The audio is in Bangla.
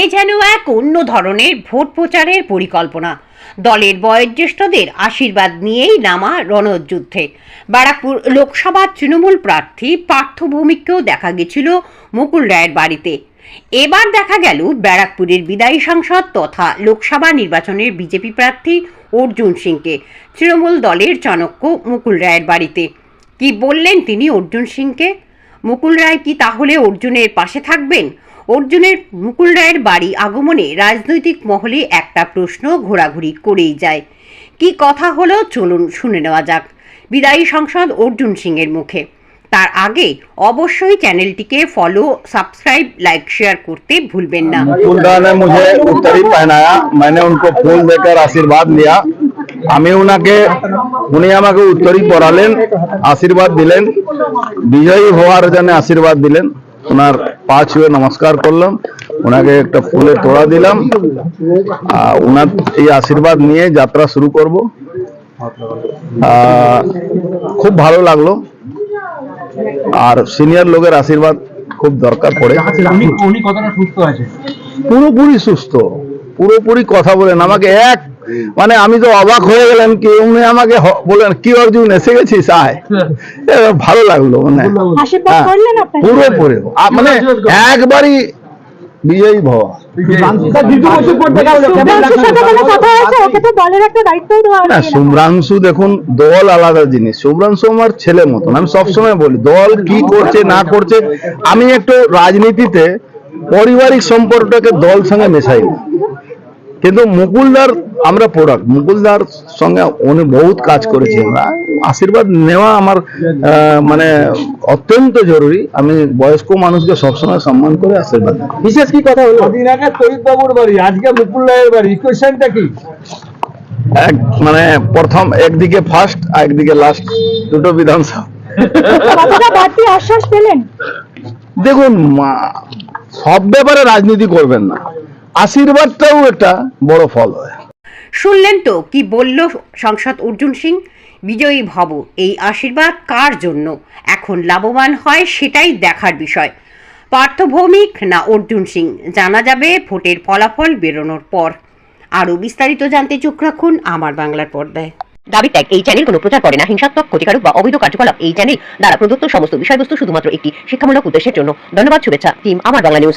এ যেন এক অন্য ধরনের ভোট প্রচারের পরিকল্পনা। দলের বয়োজ্যেষ্ঠদের আশীর্বাদ নিয়েই নামা রণযুদ্ধে। ব্যারাকপুর লোকসভার তৃণমূল প্রার্থী পার্থ ভৌমিককেও দেখা গেছিল মুকুল রায়ের বাড়িতে। এবার দেখা গেল ব্যারাকপুরের বিদায়ী সাংসদ তথা লোকসভা নির্বাচনের বিজেপি প্রার্থী অর্জুন সিংকে। তৃণমূল দলের চাণক্য মুকুল রায়ের বাড়িতে। কি বললেন তিনি অর্জুন সিংকে? মুকুল রায় কি তাহলে অর্জুনের পাশে থাকবেন? অর্জুনের মুকুল রায়ের বাড়ি আগমনে রাজনৈতিক মহলে একটা প্রশ্ন ঘোরাঘুরি করেই যায় কি কথা হলো চলুন শুনে নেওয়া যাক বিদায়ী সংসদ অর্জুন সিংয়ের মুখে তার আগে অবশ্যই চ্যানেলটিকে ফলো সাবস্ক্রাইব লাইক শেয়ার করতে ভুলবেন না मुकुंदा ने मुझे उत्तरी पहनाया मैंने उनको फूल देकर आशीर्वाद लिया আমি উনাকে উনি আমাকে উত্তরী পড়ালেন আশীর্বাদ দিলেন বিজয়ী হওয়ার জন্য আশীর্বাদ দিলেন ওনার পা ছুঁয়ে নমস্কার করলাম। ওনাকে একটা ফুলের তোড়া দিলাম। আর ওনার এই আশীর্বাদ নিয়ে যাত্রা শুরু করব। খুব ভালো লাগল। আর সিনিয়র লোকের আশীর্বাদ খুব দরকার পড়ে। পুরোপুরি সুস্থ। পুরোপুরি কথা বলেন। আমাকে এক মানে আমি তো অবাক হয়ে গেলাম কি উনি আমাকে বললেন কি অর্জুন এসে গেছিস আয়। ভালো লাগল মানে। আশীর্বাদ হ্যাঁ? পুরোপুরি। আ, মানে একবারই বিজয়ী ভবা। শুভ্রাংশুর সাথে কোনো কথা হয়েছে? ওকে তো দলের একটা দায়িত্বও দেওয়া না হয়েছে। শুভ্রাংশু দেখুন দল আলাদা জিনিস। শুভ্রাংশু আমার ছেলে মতন আমি সবসময় বলি দল কি করছে না করছে আমি একটু রাজনীতিতে পারিবারিক সম্পর্কটাকে দল সঙ্গে মেশাই না। কিন্তু মুকুলদার আমরা প্রোডাক্ট মুকুলদার সঙ্গে উনি বহুত কাজ করেছি আমরা আশীর্বাদ নেওয়া আমার মানে অত্যন্ত জরুরি। আমি বয়স্ক মানুষকে সবসময় সম্মান করে আশীর্বাদ বিশেষ কি কথা হলো? দিন আগে তরিত বাবুর বাড়ি আজকে মুকুল রায়ের বাড়ি। ইকুয়েশনটা কি? এক মানে প্রথম একদিকে ফার্স্ট আর একদিকে লাস্ট দুটো বিধানসভা। বাড়তি আশ্বাস পেলেন? দেখুন মা- সব ব্যাপারে রাজনীতি করবেন না। আশীর্বাদটাও একটা বড় ফল হয়। শুনলেন তো কি বলল সংসদ অর্জুন সিং? বিজয়ী ভব এই আশীর্বাদ কার জন্য? এখন লাভবান হয় সেটাই দেখার বিষয়। পার্থ ভৌমিক না অর্জুন সিং? জানা যাবে ভোটের ফলাফল বেরোনোর পর। আরও বিস্তারিত জানতে চোখ রাখুন আমার বাংলার পর্দায়। দাবি ত্যাগ এই চ্যানেল কোনো প্রচার করে না। হিংসাত্মক ক্ষতিকারক বা অবৈধ কার্যকলাপ এই চ্যানেল দ্বারা প্রদত্ত সমস্ত বিষয়বস্তু শুধুমাত্র একটি শিক্ষামূলক উদ্দেশ্যের জন্য। ধন্যবাদ শুভেচ্ছা টিম আমার বাংলা নিউজ